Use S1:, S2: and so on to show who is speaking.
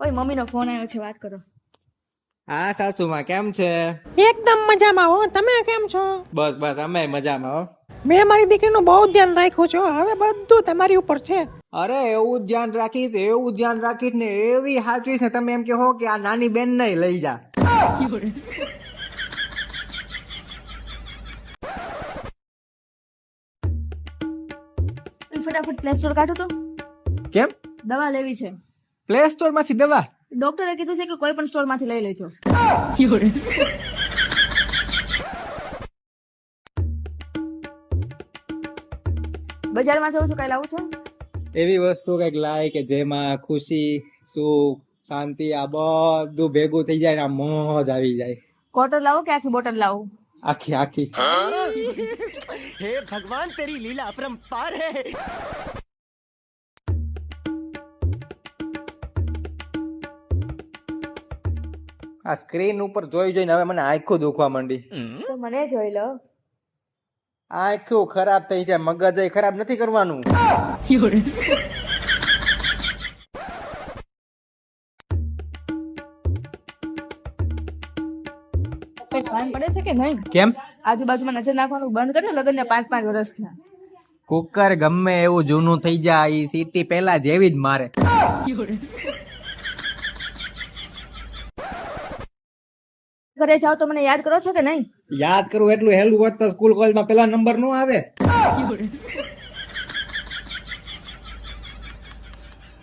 S1: ઓય મમ્મીનો ફોન આવ્યો છે વાત કરો.
S2: હા સાસુમાં કેમ છે?
S3: એકદમ મજામાં હો. તમે કેમ છો?
S2: બસ બસ અમે મજામાં હો.
S3: મેં મારી દીકરીનું બહુ ધ્યાન રાખ્યું છે હવે બધું તમારી ઉપર છે.
S2: અરે એવું ધ્યાન રાખીશ એવું ધ્યાન રાખીશ ને એવી હાચવીશ ને તમે એમ કહો કે આ નાની બેન નહીં લઈ જા.
S1: ફટાફટ પ્લે સ્ટોર કાઢો તો.
S2: કેમ?
S1: દવા લેવી છે.
S2: પ્લે સ્ટોરમાંથી દવા.
S1: ડોક્ટરે કીધું છે કે કોઈ પણ સ્ટોરમાંથી લઈ લેજો. બજારમાં જવું છું કઈ લાવું છું?
S2: એવી વસ્તુ કંઈક લાય કે જેમાં ખુશી સુખ શાંતિ આ બધું ભેગું થઈ જાય ને આ મોજ આવી જાય.
S1: કોટર લાવો કે આખી બોટલ લાવું?
S2: આખી આખી.
S4: હે ભગવાન તેરી લીલા પરંપાર હે.
S2: આ સ્ક્રીન ઉપર જોઈ જોઈને હવે મને આંખો દુખવા માંડી.
S1: તો મને જોઈ લો.
S2: આંખો ખરાબ થઈ જાય મગજ ખરાબ નથી કરવાનું.
S1: કઈ ભાન પડે છે કે નહીં?
S2: કેમ?
S1: આજુબાજુમાં નજર નાખવાનું બંધ કરે લગ્ન ને પાંચ પાંચ વર્ષ થયા.
S2: કુકર ગમે એવું જૂનું થઈ જાય ઈ સીટી પહેલા જેવી જ મારે.
S1: ઘરે જાઓ તો મને યાદ કરો છો કે નહીં?
S2: યાદ કરવું એટલું હેલું હોત તો સ્કૂલ કોલેજમાં પેલા નંબર નો આવે.